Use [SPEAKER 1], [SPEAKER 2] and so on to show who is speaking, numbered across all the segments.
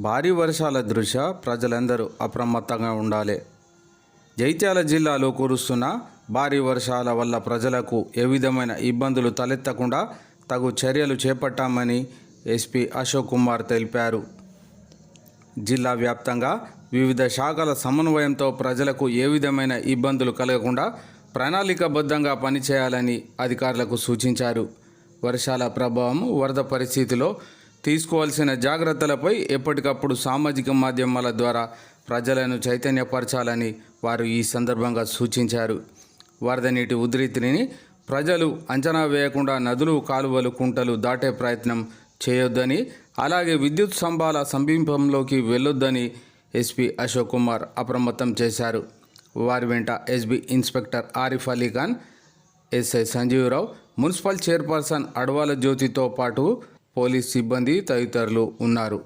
[SPEAKER 1] భారీ వర్షాల దృష్ట్యా ప్రజలందరూ అప్రమత్తంగా ఉండాలి. జైత్యాల జిల్లాలో కురుస్తున్న భారీ వర్షాల వల్ల ప్రజలకు ఏ విధమైన ఇబ్బందులు తలెత్తకుండా తగు చర్యలు చేపట్టామని ఎస్పీ అశోక్ కుమార్ తెలిపారు. జిల్లా వ్యాప్తంగా వివిధ శాఖల సమన్వయంతో ప్రజలకు ఏ విధమైన ఇబ్బందులు కలగకుండా ప్రణాళికాబద్ధంగా పనిచేయాలని అధికారులకు సూచించారు. వర్షాల ప్రభావం వరద పరిస్థితిలో తీసుకోవాల్సిన జాగ్రత్తలపై ఎప్పటికప్పుడు సామాజిక మాధ్యమాల ద్వారా ప్రజలను చైతన్యపరచాలని వారు ఈ సందర్భంగా సూచించారు. వరద నీటి ఉధృతిని ప్రజలు అంచనా వేయకుండా నదులు కాలువలు కుంటలు దాటే ప్రయత్నం చేయొద్దని అలాగే విద్యుత్ స్తంభాల సమీపంలోకి వెళ్ళొద్దని ఎస్పీ అశోక్ కుమార్ అప్రమత్తం చేశారు. వారి వెంట SB inspector Arif Ali Khan SI Sanjeevarao municipal chairperson Adavala జ్యోతితో పాటు పోలీస్ సిబ్బంది తదితరులు ఉన్నారు.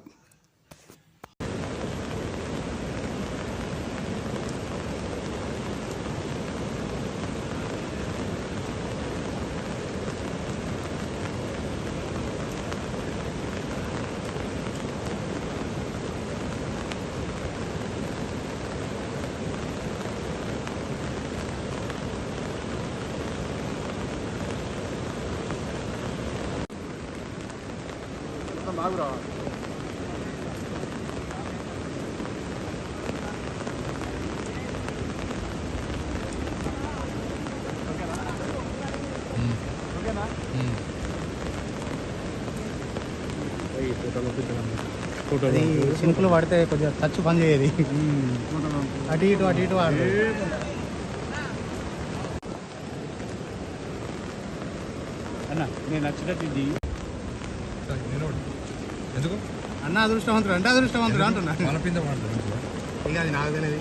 [SPEAKER 2] అది చినుకులు పడితే కొద్దిగా టచ్ పని చేయదు అటు ఇటు అటు ఇటు ఆడు
[SPEAKER 3] అన్న నేను నచ్చినట్టు ఇది
[SPEAKER 4] ఎందుకు
[SPEAKER 2] అన్న అదృష్టవంతుడు అంటే అదృష్టవంతుడు అంటున్నా
[SPEAKER 4] మన పింద వాడతారు
[SPEAKER 2] ఇక అది నాకు తెలియదు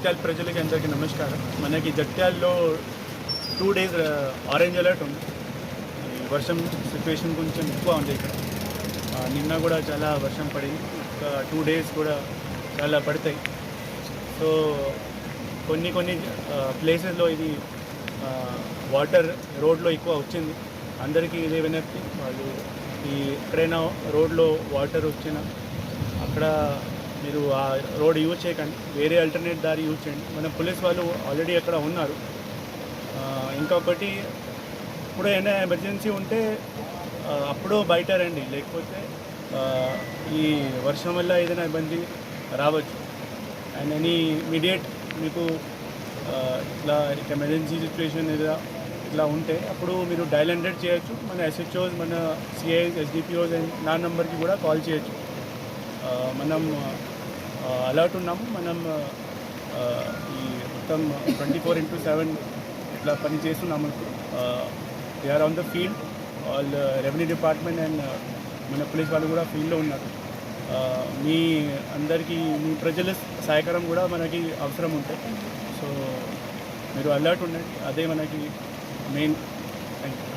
[SPEAKER 3] జగిత్యాల ప్రజలకి అందరికీ నమస్కారం. మనకి జట్యాల్లో టూ డేస్ ఆరెంజ్ అలర్ట్ ఉంది. ఈ వర్షం సిచ్యువేషన్ కొంచెం ఎక్కువ ఉంది ఇక్కడ. నిన్న కూడా చాలా వర్షం పడింది. ఒక టూ డేస్ కూడా చాలా పడతాయి. సో కొన్ని కొన్ని ప్లేసెస్లో ఇది వాటర్ రోడ్లో ఎక్కువ వచ్చింది. అందరికీ ఇదే వినతి. వాళ్ళు ఈ ఎక్కడైనా రోడ్లో వాటర్ వచ్చినా అక్కడ మీరు ఆ రోడ్ యూజ్ చేయకండి వేరే ఆల్టర్నేట్ దారి యూజ్ చేయండి. మన పోలీస్ వాళ్ళు ఆల్రెడీ అక్కడ ఉన్నారు. ఇంకొకటి ఇప్పుడు ఏమైనా ఎమర్జెన్సీ ఉంటే అప్పుడు బయట రండి. లేకపోతే ఈ వర్షం వల్ల ఏదైనా ఇబ్బంది రావచ్చు. అండ్ ఎనీ ఇమీడియట్ మీకు ఇట్లా ఎమర్జెన్సీ సిచ్యువేషన్ ఏదైనా ఇట్లా ఉంటే అప్పుడు మీరు డైల్ హండ్రెడ్ చేయొచ్చు. మన ఎస్హెచ్ఓస్ మన సిఐస్ ఎస్డిపిఓస్ అండ్ నా నెంబర్కి కూడా కాల్ చేయొచ్చు. మనం అలర్ట్ ఉన్నాము. మనం ఈ మొత్తం ట్వంటీ ఫోర్ ఇంటూ సెవెన్ ఇట్లా పని చేస్తున్నాము we are on the field all revenue department and మన పోలీస్ వాళ్ళు కూడా ఫీల్డ్లో ఉన్నారు. మీ అందరికీ మీ ప్రజల సహకారం కూడా మనకి అవసరం ఉంటాయి సో మీరు అలర్ట్ ఉండండి. అదే మనకి మెయిన్ థ్యాంక్ యూ